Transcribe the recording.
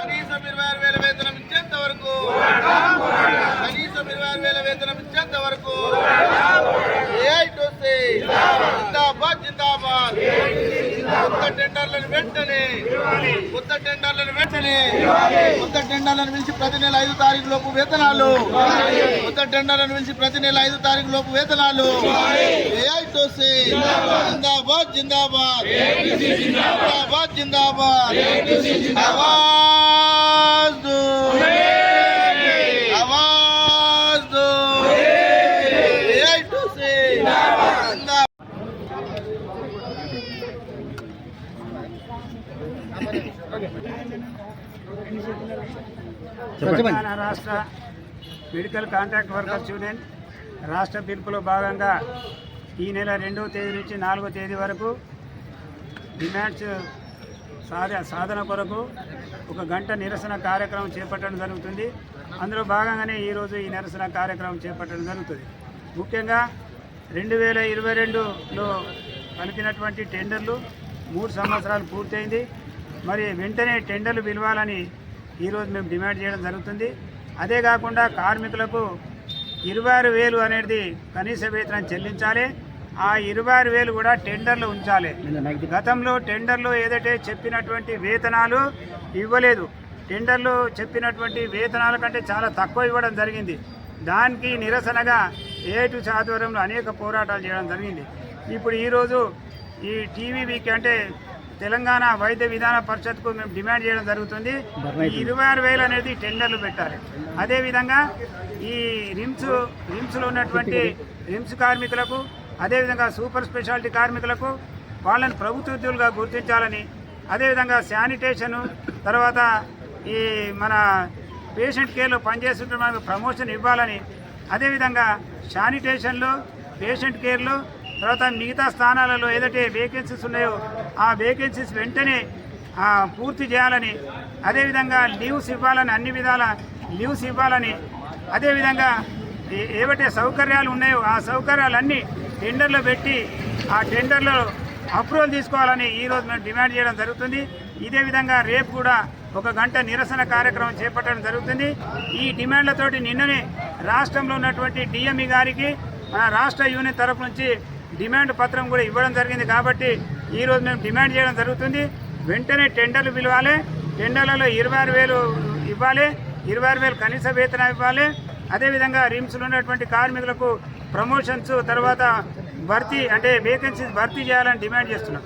కనీసం ఇరవై ఆరు వేల వేతనం ఇచ్చేంత వరకు కనీసం ఇరవై ఆరు వేల వేతనం ఇచ్చేంత వరకు ఏఐటోసీ జిందాబాద్ జిందాబాద్ కొత్త టెండర్లను వెంటనే కొత్త టెండర్లను వెంటనే కొత్త టెండర్లను పిలిచి ప్రతి నెల ఐదు తారీఖు లోపు వేతనాలు. కొత్త టెండర్లను పిలిచి ప్రతి నెల ఐదు తారీఖు లోపు వేతనాలు. ఏఐటోసి జిందాబాద్. జిందాబాద్ జిందాబాద్. జిందాబాద్. ఆవాజ్. తెలంగాణ రాష్ట్ర మెడికల్ కాంట్రాక్ట్ వర్కర్స్ యూనియన్ రాష్ట్ర పిలుపులో భాగంగా ఈ నెల రెండవ తేదీ నుంచి నాలుగో తేదీ వరకు డిమాండ్స్ సాధ సాధన కొరకు ఒక గంట నిరసన కార్యక్రమం చేపట్టడం జరుగుతుంది. అందులో భాగంగానే ఈరోజు ఈ నిరసన కార్యక్రమం చేపట్టడం జరుగుతుంది. ముఖ్యంగా రెండు వేల ఇరవై రెండులో కలిపినటువంటి టెండర్లు మూడు సంవత్సరాలు పూర్తయింది. మరి వెంటనే టెండర్లు పిలవాలని ఈరోజు మేము డిమాండ్ చేయడం జరుగుతుంది. అదే కాకుండా కార్మికులకు ఇరవై ఆరు వేలు అనేది కనీస వేతనం చెల్లించాలి. ఆ ఇరవై ఆరు వేలు కూడా టెండర్లు ఉంచాలి. గతంలో టెండర్లు ఏదైతే చెప్పినటువంటి వేతనాలు ఇవ్వలేదు టెండర్లు చెప్పినటువంటి వేతనాల కంటే చాలా తక్కువ ఇవ్వడం జరిగింది. దానికి నిరసనగా ఏటు ఆధ్వర్యంలో అనేక పోరాటాలు చేయడం జరిగింది. ఇప్పుడు ఈరోజు ఈ టీవీ వీక్ అంటే తెలంగాణ వైద్య విధాన పరిషత్కు మేము డిమాండ్ చేయడం జరుగుతుంది. ఈ ఇరవై ఆరు వేలు అనేది టెండర్లు పెట్టాలి. అదేవిధంగా ఈ రిమ్స్ రిమ్స్లో ఉన్నటువంటి రిమ్స్ కార్మికులకు అదేవిధంగా సూపర్ స్పెషాలిటీ కార్మికులకు వాళ్ళని ప్రభుత్వ ఉద్యోగులుగా గుర్తించాలని అదేవిధంగా శానిటేషను తర్వాత ఈ మన పేషెంట్ కేర్లో పనిచేస్తుంటే మనకు ప్రమోషన్ ఇవ్వాలని అదేవిధంగా శానిటేషన్లో పేషెంట్ కేర్లో తర్వాత మిగతా స్థానాలలో ఏదైతే వేకెన్సీస్ ఉన్నాయో ఆ వేకెన్సీస్ వెంటనే పూర్తి చేయాలని అదేవిధంగా లీవ్స్ ఇవ్వాలని అన్ని విధాల లీవ్స్ ఇవ్వాలని అదేవిధంగా ఏవైతే సౌకర్యాలు ఉన్నాయో ఆ సౌకర్యాలన్నీ టెండర్లో పెట్టి ఆ టెండర్లో అప్రూవల్ తీసుకోవాలని ఈరోజు మేము డిమాండ్ చేయడం జరుగుతుంది. ఇదే విధంగా రేపు కూడా ఒక గంట నిరసన కార్యక్రమం చేపట్టడం జరుగుతుంది. ఈ డిమాండ్లతోటి నిన్ననే రాష్ట్రంలో ఉన్నటువంటి డిఎంఈ గారికి మన రాష్ట్ర యూనియన్ తరపు నుంచి డిమాండ్ పత్రం కూడా ఇవ్వడం జరిగింది కాబట్టి ఈరోజు మేము డిమాండ్ చేయడం జరుగుతుంది. వెంటనే టెండర్లు పిలవాలి. టెండర్లలో ఇరవై ఆరు వేలు ఇవ్వాలి. ఇరవై ఆరు వేలు కనీస వేతనం ఇవ్వాలి. అదేవిధంగా రిమ్స్లో ఉన్నటువంటి కార్మికులకు ప్రమోషన్స్ తర్వాత భర్తీ అంటే వేకెన్సీస్ భర్తీ చేయాలని డిమాండ్ చేస్తున్నాం.